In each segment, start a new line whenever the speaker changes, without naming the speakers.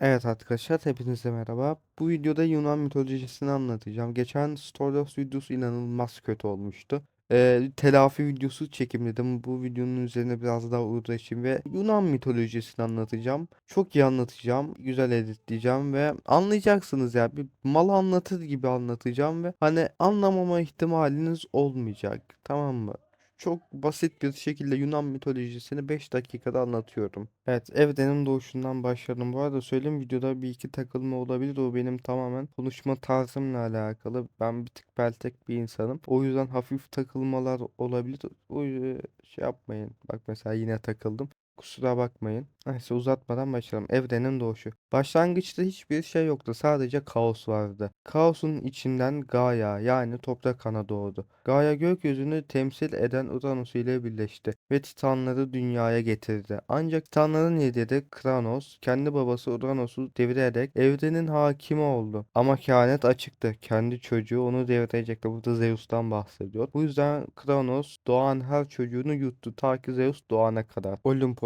Evet arkadaşlar hepinize merhaba. Bu videoda Yunan mitolojisini anlatacağım. Geçen Stolos videosu inanılmaz kötü olmuştu. Ee, telafi videosu çekimledim. Bu videonun üzerine biraz daha uğraşayım ve Yunan mitolojisini anlatacağım. Çok iyi anlatacağım. Güzel editleyeceğim ve anlayacaksınız ya. Bir mal anlatır gibi anlatacağım ve hani anlamama ihtimaliniz olmayacak. Tamam mı? Çok basit bir şekilde Yunan mitolojisini 5 dakikada anlatıyorum. Evet, Evrenin doğuşundan başladım. Bu arada söyleyeyim videoda bir iki takılma olabilir. O benim tamamen konuşma tarzımla alakalı. Ben bir tık peltek bir insanım. O yüzden hafif takılmalar olabilir. O yüzden şey yapmayın. Bak mesela yine takıldım. Kusura bakmayın. Neyse uzatmadan başlayalım. Evrenin doğuşu. Başlangıçta hiçbir şey yoktu. Sadece kaos vardı. Kaosun içinden Gaia yani toprak ana doğdu. Gaia gökyüzünü temsil eden Uranüs ile birleşti ve Titanları dünyaya getirdi. Ancak Titanların lideri Kranos kendi babası Uranüs'ü devirerek evrenin hakimi oldu. Ama kehanet açıktı. Kendi çocuğu onu devirecekti. Burada Zeus'tan bahsediyor. Bu yüzden Kranos doğan her çocuğunu yuttu ta ki Zeus doğana kadar.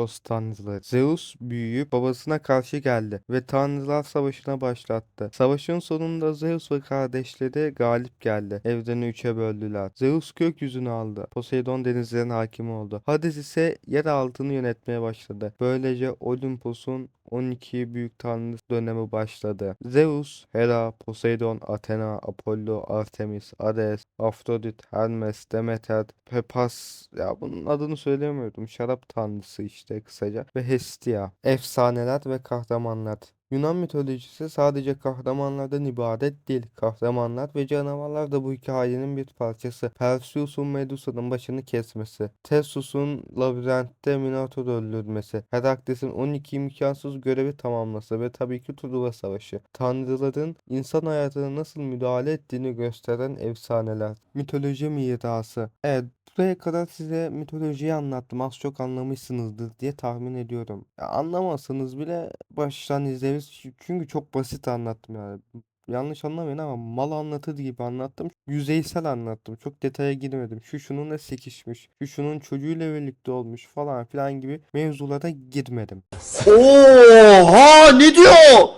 Olimpos tanrıları. Zeus büyüyüp babasına karşı geldi ve tanrılar savaşına başlattı. Savaşın sonunda Zeus ve kardeşleri galip geldi. Evreni üçe böldüler. Zeus gökyüzünü aldı. Poseidon denizlerin hakimi oldu. Hades ise yer altını yönetmeye başladı. Böylece Olimpos'un 12 büyük tanrı dönemi başladı. Zeus, Hera, Poseidon, Athena, Apollo, Artemis, Hades, Afrodit, Hermes, Demeter, Pepas ya bunun adını söyleyemiyordum. Şarap tanrısı işte kısaca ve Hestia. Efsaneler ve kahramanlar. Yunan mitolojisi sadece kahramanlardan ibaret değil. Kahramanlar ve canavarlar da bu hikayenin bir parçası. Perseus'un Medusa'nın başını kesmesi, Theseus'un labirentte Minotaur'u öldürmesi, Herakles'in 12 imkansız görevi tamamlaması ve tabii ki Truva Savaşı. Tanrıların insan hayatına nasıl müdahale ettiğini gösteren efsaneler. Mitoloji mirası. Evet, buraya kadar size mitolojiyi anlattım. Az çok anlamışsınızdır diye tahmin ediyorum. Ya anlamazsanız bile baştan izleriz. Çünkü çok basit anlattım yani. Yanlış anlamayın ama mal anlatır gibi anlattım. Yüzeysel anlattım. Çok detaya girmedim. Şu şununla sekişmiş. Şu şunun çocuğuyla birlikte olmuş falan filan gibi mevzulara girmedim.
Oha ne diyor?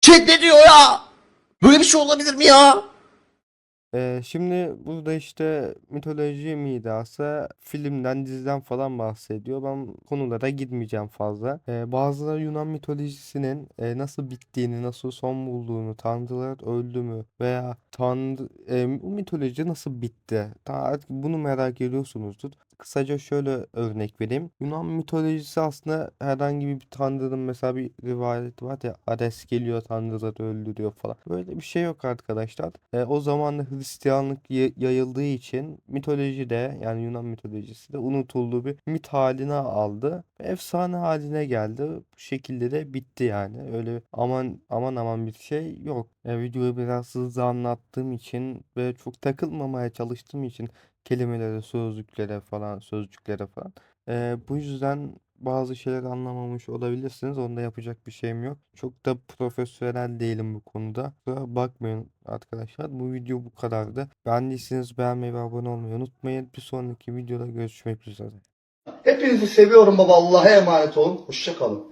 Chat ne diyor ya? Böyle bir şey olabilir mi ya?
Ee, şimdi burada işte mitoloji mirası filmden diziden falan bahsediyor. Ben konulara girmeyeceğim fazla. Ee, bazıları Yunan mitolojisinin e, nasıl bittiğini, nasıl son bulduğunu, tanrılar öldü mü veya tanrı e, bu mitoloji nasıl bitti? Ta artık bunu merak ediyorsunuzdur. Kısaca şöyle örnek vereyim. Yunan mitolojisi aslında herhangi bir tanrının mesela bir rivayeti var ya Ares geliyor tanrıları öldürüyor falan. Böyle bir şey yok arkadaşlar. E, o zaman Hristiyanlık ya- yayıldığı için mitoloji de yani Yunan mitolojisi de unutulduğu bir mit haline aldı. Efsane haline geldi. Bu şekilde de bitti yani. Öyle aman aman aman bir şey yok. E, videoyu biraz hızlı anlattığım için ve çok takılmamaya çalıştığım için kelimelere, sözcüklere falan, sözcüklere falan. Ee, bu yüzden bazı şeyler anlamamış olabilirsiniz. Onda yapacak bir şeyim yok. Çok da profesyonel değilim bu konuda. Kusura bakmayın arkadaşlar. Bu video bu kadardı. Beğendiyseniz beğenmeyi ve abone olmayı unutmayın. Bir sonraki videoda görüşmek üzere.
Hepinizi seviyorum baba Allah'a emanet olun. Hoşçakalın.